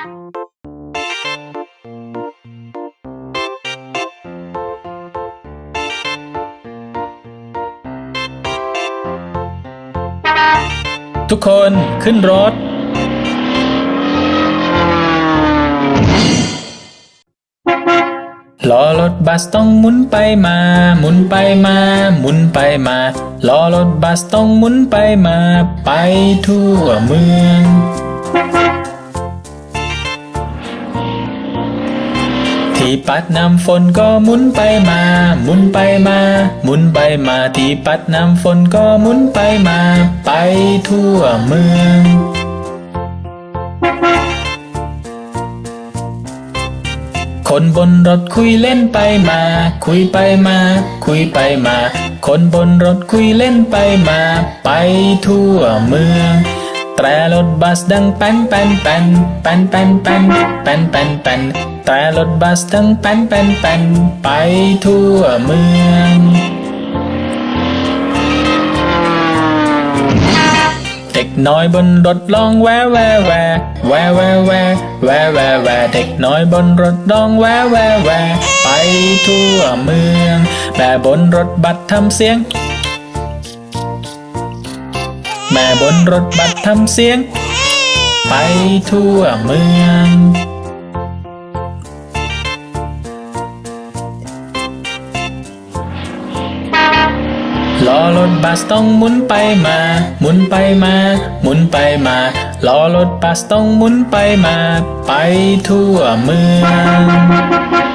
ทุกคนขึ้นรถ ล้อรถบัสต้องหมุนไปมา หมุนไปมา หมุนไปมา ล้อรถบัสต้องหมุนไปมา ไปทั่วเมือง ที่ปัดน้ำฝนก็หมุนไปมา หมุนไปมา หมุนไปมาที่ปัดน้ำฝนก็หมุนไปมา ไปทั่วเมืองคนบนรถคุยเล่นไปมา คุยไปมา คุยไปมา คนบนรถคุยเล่นไปมา ไปทั่วเมือง แตรรถบัสดังแป้นแป้นแป้นแป้นแป้นแป้นแป้นแป้นแป้น แตรรถบัสดังแป้นแป้นแป้นไปทั่วเมืองเด็กน้อยบนรถร้องแววแววแวแววแววแวแววแววแวเด็กน้อยบนรถร้องแววแววแวไปทั่วเมืองแม่บนรถบัสทำเสียง แม่บนรถบัสทำเสียง ไปทั่วเมือง รถบัสต้องหมุนไปมา หมุนไปมา หมุนไปมาล้อรถบัสต้องหมุนไปมา ไปทั่วเมือง